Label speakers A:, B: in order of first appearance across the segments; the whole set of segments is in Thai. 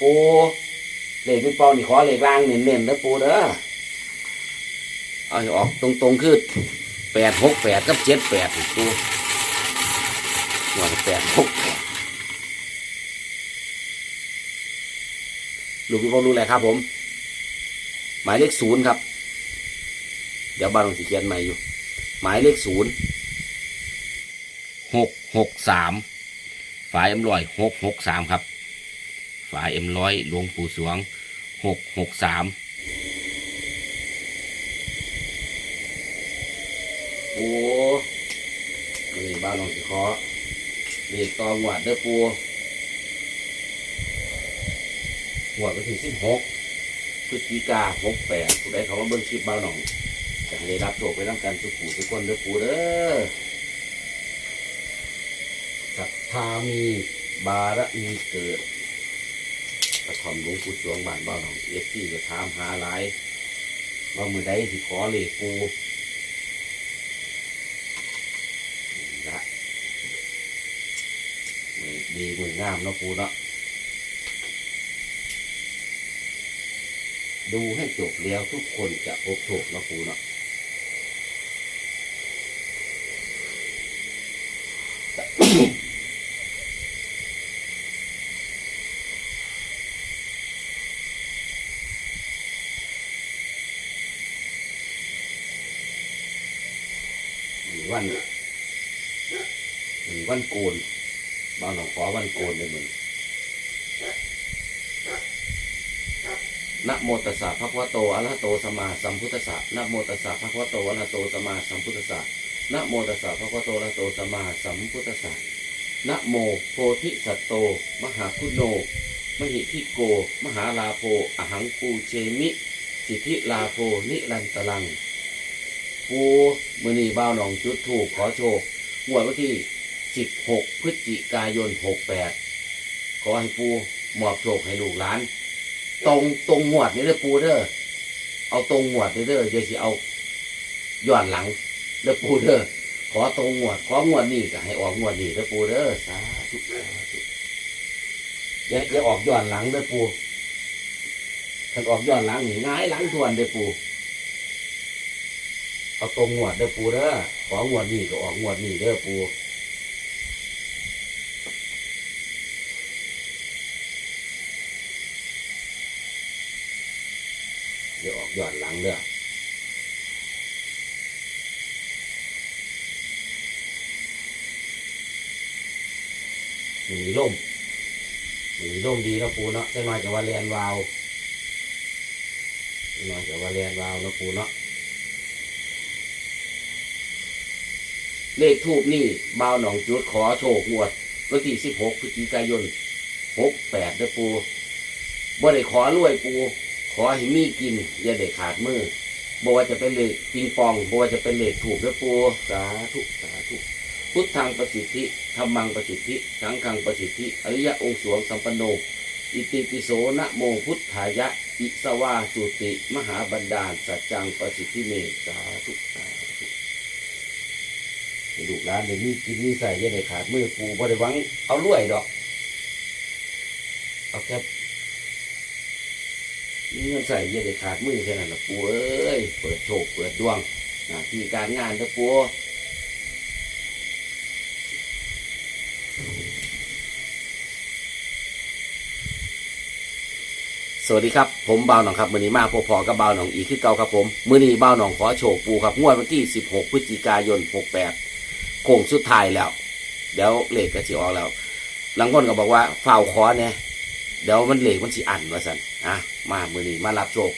A: ปูเลขพี่เปานี่ขอเลขล่างเน้นๆนะปูเด้อเอาออกตรงๆคือแปดหกแปดกับเจ็ดแปดปูหัวแปดหกแปดลูกพี่เปารู้อะไรครับผม หมายเลขศูนย์ครับ เดี๋ยวบ้านลงสีเขียนใหม่อยู่ หมายเลขศูนย์หกหกสามฝายอ็มร้อยหกหกสามครับ ฝาเอ็มร้อยหลวงปู่สวงหกหกสามโอ้นี่บ้านหลงสีคอเด็กตองหวัดเด้อปูหวัดไปถึงสิบหกพฤศจิกาหกแปดผู้ใดเขามาเบิ่งคลิปบ้านหนองจะให้ได้รับโชคไปน้ำกันทุกผู้ทุกคนเด้อปูเด้อศรัทธามีบารมีเกิด กระทอมหลวงปู่สวงบ้านบ้านของเอฟซีจะถามหาหลายว่ามือใดสิขอเลขปูนะมือดีมืองามเนาะปูเนาะดูให้จบแล้วทุกคนจะพบโชคเนาะปูเนาะ วันวันโกนบางหนองขอวันโกนเลยมึงนะโมตัสสะภะคะวะโตอะระหโตสัมมาสัมพุทธัสสะนะโมตัสสะภะคะวะโตอะระหโตสัมมาสัมพุทธัสสะนะโมตัสสะภะคะวะโตอะระหโตสัมมาสัมพุทธัสสะนะโมโพธิสัตโต มหาคุณโน มหิทิโก มหาลาโภอหังปูเชมิ สิทธิลาโภนิรันตรัง ปูมือนีบ้าวหนองจุดถูกขอโชคงวดวันที่ 16 พฤศจิกายน 68 ขอให้ปูมอบโชคให้ลูกหลาน ตรงตรงหมวดนี่เด้อปูเด้อเอาตรงหมวดนี่เด้อเดี๋ยวสิเอาย้อนหลังเด้อปูเด้อขอตรงหมวด ของวดนี้ก็ให้ออกงวดนี้เด้อปูเด้อสาธุอย่าอย่าออกย้อนหลังเด้อปูถ้าออกย้อนหลังนี่ง่ายหลังทวนเด้อปู เอาตรงงวดเด้อปูเด้อของงวดนี้ก็ออกงวดนี้เด้อปูเดี๋ยวออกย้อนหลังเด้อมีล่มมีล่มดีนะปูเนาะจังหน่อยจะว่าแลนวาวจังหน่อยจะว่าแลนวาวนะปูเนาะ เลขทูบนี่บ่าวหนองจุดขอโชคงวดวันที่สิบหกพฤศจิกายนหกแปดเด้อปูบ่ได้ขอรวยปู ขอให้มีกิน อย่าได้ขาดมือบ่ว่าจะเป็นเลขปิงปองบ่ว่าจะเป็นเลขถูกเด้อปูสาธุสาธุพุทธังประสิทธิธรรมังประสิทธิ สังฆังประสิทธิ อริยะองค์สวงสัมปันโน อิติปิโสนะโมพุทธายะ อิสวาสุติ มหาบันดาล สัจจังประสิทธิเมสาธุสาธุ ให้ลูกหลานได้มีกินมีใส่อยังได้ขาดมือปูบ่ได้หวัง เอารวยดอก เอาแค่มีเงินใส่อยังได้ขาดมือแค่นั้นละปูเอ้ยเปิดโชคเปิดดวงหน้าที่การงานเถอะปูสวัสดีครับ ผมบ่าวหนองครับมือนี้มาพบพอกับบ่าวหนองอีกคือเก่าครับผมมือนี้บ่าวหนองขอโชคปูครับงวดวันที่ 16 พฤศจิกายน 68 โค้งสุดท้ายแล้ว เดี๋ยวเลขก็สิออกแล้วหลังคนก็บอกว่าเฝ้าขอเนี่ยเดี๋ยวมันเหลขมันสิอันว่าสันอะมามือนี้มารับโชค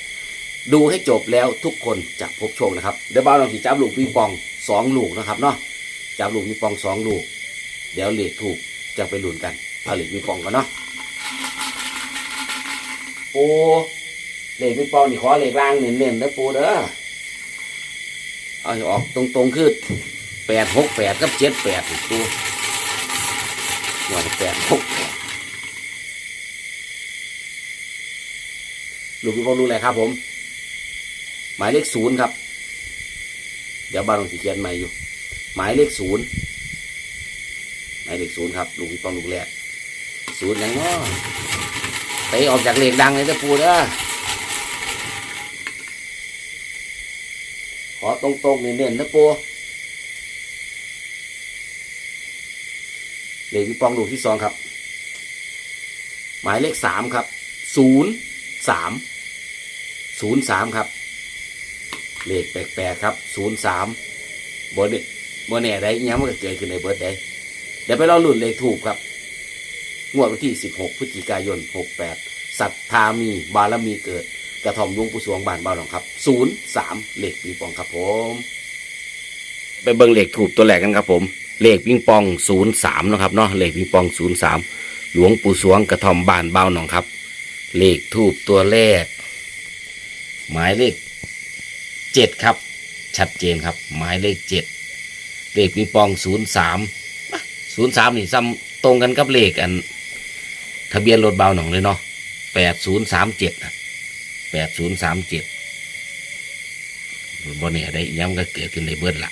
A: ดูให้จบแล้วทุกคนจะพบโชคนะครับเดี๋ยวบ้าวลองสิจับลูกปิงปองสองลูกนะครับเนาะจับลูกปิงปองสองลูก เดี๋ยวเหลขถูกจะไปลุ้นกันเอาเลขปิงปองกันเนาะโอ้เลขปิงปองนี่ขอเหลขล่างเน้นๆนะปูเด้อเอาออกตรงๆคือ แปดหกแปดกับเจ็ดแปดตัวหน่วยแปดหกแปดลูกพี่พ่อรู้อะไรครับผม หมายเลขศูนย์ครับ เดี๋ยวบ้านลงสีเขียนใหม่อยู่ หมายเลขศูนย์หมายเลขศูนย์ครับลูกพี่ปองลูกแรกศูนย์ยังเนาะเตะออกจากเหล็กดังเลยเด้อปูเด้อขอตรงๆเน้นๆนะปู เหล็กวิปองลูกที่สองครับ หมายเลขสามครับศูนย์สามศูนย์สามครับ เลขแปลกๆครับศูนย์สามบนบนแหน่ได้ยังมันก็เกิดขึ้นในเบิร์ดได้เดี๋ยวไปรอลุ่นเลขถูกครับ งวดวันที่16พฤศจิกายน68สัทธามีบารมีเกิด กระทอมลวงปู่สวงบานเบาหนองครับ03เลขปิงปองครับผม ไปเบิ่งเลขถูกตัวแรกกันครับผม เลขปิงปอง03นะครับเนาะเลขปิงปอง03หลวงปู่สวงกระทอมบานเบาหนองครับ เลขทูบตัวแรก หมายเลขเจ็ดครับ ชัดเจนครับ หมายเลขเจ็ดเลขปิงปองศูนย์สามศูนย์สามนี่ซ้ำตรงกันกับเลขอัน ทะเบียนรถเบาหนองเลยเนาะแปดศูนย์สามเจ็ดแปดศูนย์สามเจ็ดบนเนี่ยได้ย้ำก็เกิดขึ้นในเบิดละ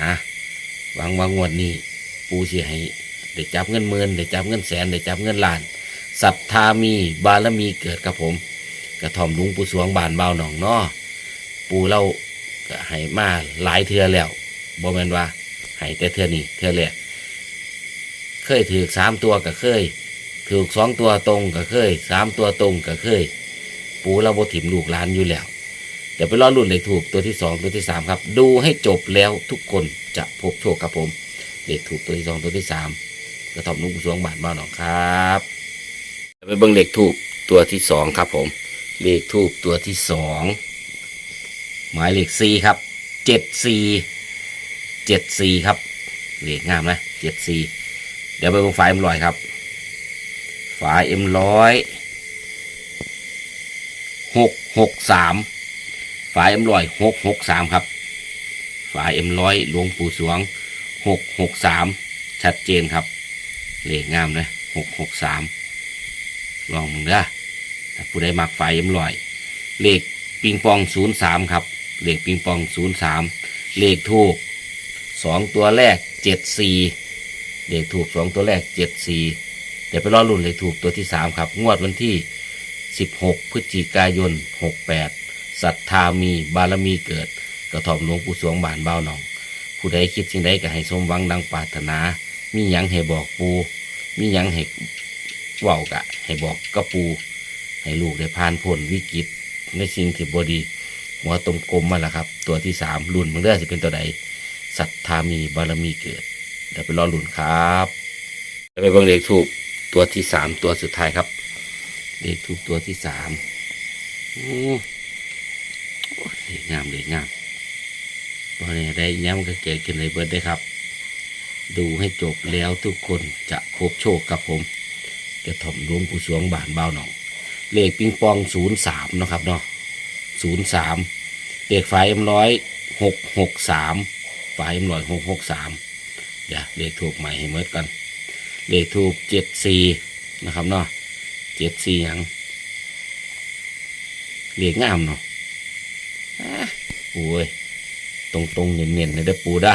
A: อะ วางวางงวดนี้ ปูเสียให้ได้จับเงินหมื่นได้จับเงินแสนได้จับเงินล้านศรัทธามีบารมีเกิดครับผม กระท่อมลุงปูสวงบานเบาหนองนาะปูเราก็ให้มาหลายเทือแล้วบ่แมนว่าให้แต่เทือนี้เทือแรกเคยถือสามตัวก็เคยถือสองตัวตรงก็เคยสามตัวตรงก็เคย ปูเราบ่ถิ่มลูกหลานอยู่แล้ว ดี๋ยวไปรอรุ่นเลขถูกตัวที่สองตัวที่สามครับ ดูให้จบแล้วทุกคนจะพบโชคครับผม เลขถูกตัวที่สองตัวที่สามกระท่อมลุงสวงบานเบาหนองครับเดี๋ยวไปเบิ่งเลขถูกตัวที่สองครับผม เลขทูบตัวที่สองหมายเลขสี่ครับเจ็ดสีเจ็ดสีครับ เลขงามนะเจ็ดสีเดี๋ยวไปบนฝายเอ็มลอยครับฝายเอ็มร้อยหกหกสาม ฝายเอ็มลอยหกหกสามครับฝายเอ็มร้อยหลวงปู่สวงหกหกสามชัดเจนครับเลขงามนะหกหกสามลองมึงเด้อถ้าผู้ใดมักไฟเอ็มลอยเลขปิงปองศูนย์สามครับเลขปิงปองศูนย์สามเลขทูกสองตัวแรกเจ็ดสี่เลขถูกสองตัวแรกเจ็ดสี่เดี๋ยวไปรอรุ่นเลขถูกตัวที่สามครับ งวดวันที่สิบหกพฤศจิกายนหกแปด ศรัทธามีบารมีเกิด กระถอมหลวงปู่สวงบานเบ้าหนอง ผู้ใดคิดสิ่งใดก็ให้สมหวังดังปรารถนา มีหยังให้บอกปูมีหยังให้เว้ากะ ให้บอกกระปู ให้ลูกได้ผ่านพ้นวิกฤตในสิ่งที่บดี หัวตมกลมมาแล้วครับ ตัวที่สามรุ่นมันเรื่องจะเป็นตัวใดศรัทธามีบารมีเกิดเดี๋ยวไปรอรุ่นครับเดี๋ยวไปเบิ่งเลขทูบตัวที่สามตัวสุดท้ายครับเลขทูบตัวที่สาม งามเลขงามตัวนี้ได้ย้ำก็เกิดขึ้นในเบิร์ดได้ครับ ดูให้จบแล้วทุกคนจะพบโชคครับผมกระถ่อมหลวงปู่สวงบานเบ้าหนอง เลขปิงปองศูนย์สามนะครับเนาะศูนย์สามเลขไฟเอ็มร้อยหกหกสามไฟเอ็มร้อยหกหกสามเดี๋ยวเลขถูกใหม่ให้เมิดกัน เลขถูกเจ็ดสี่นะครับเนาะเจ็ดสี่ยังเลขงามเนาะ อะโอ้ยตรงตรงๆเนียนเนียนเลยเด้อปูด้า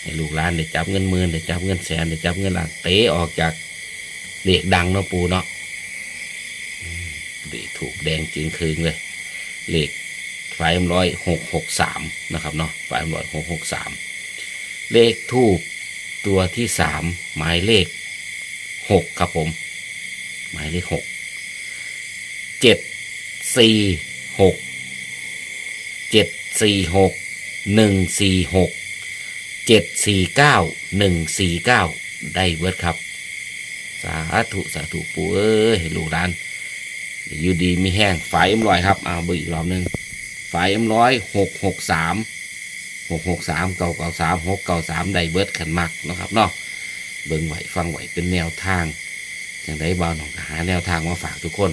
A: ให้ลูกหลานได้จับเงินหมื่นได้จับเงินแสนได้จับเงินล้านเตะออกจากเลขดังเนาะปูเนาะเลขถูกแดงจึงคืนเลยเลขไฟมร้อยหกหกสามนะครับเนาะไฟมร้อยหกหกสามเลขทูบตัวที่สามหมายเลขหกครับผม หมายเลขหกเจ็ดสี่หก เจ็ดสี่หกหนึ่งสี่หกเจ็ดสี่เก้าหนึ่งสี่เก้าได้เวิร์ดครับ สาธุสาธุปู่เอ้ยให้ลูกหลานอยู่ดีมีแห้งฝายเอ็มร้อยครับเอาเบอร์อีกรอบหนึ่งฝายเอ็มร้อยหกหกสามหกหกสามเก้าเก้าสามหกเก้าสามได้เบิร์ดขันมักนะครับเนาะเบิ่งไหวฟังไหวเป็นแนวทางอย่างไรบ้าวหนองหาแนวทางมาฝากทุกคน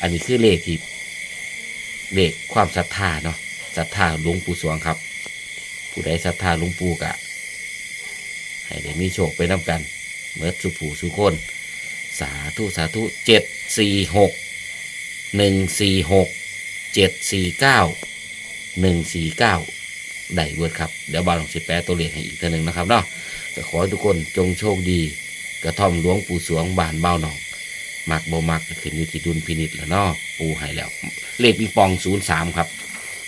A: อันนี้คือเลขที่เลขความศรัทธาเนาะ ศรัทธาหลวงปู่สวงครับ ผู้ใดศรัทธาหลวงปู่กะ ให้ได้มีโชคไปน้ำกันเมื่อสุผูสุคนสาธุสาธุเจ็ดสี่หกหนึ่งสี่หกเจ็ดสี่เก้าหนึ่งสี่เก้าได้เวิร์ดครับ เดี๋ยวบาลของสิแปตัวเลขให้อีกตัวหนึ่งนะครับเนาะจะขอให้ทุกคนจงโชคดี กระท่อมหลวงปู่สวงบานเบ้าหนอง
B: มักบ่มักก็ขึ้นอยู่ที่ดุลพินิจแล้วเนาะปูให้แล้ว เลขปิงปองศูนย์สามครับ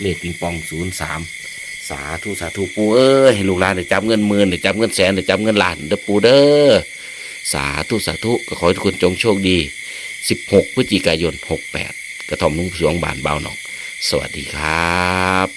B: เลขปิงปองศูนย์สามสาธุสาธุปูเอ้ยให้ลูกหลานได้จับเงินหมื่นได้จับเงินแสนได้จับเงินล้านเด้อปูเด้อสาธุสาธุก็ขอให้ทุกคนจงโชคดี 16 พฤศจิกายน 68 กระท่อมนุ่งสวงบานเบาหนอง สวัสดีครับ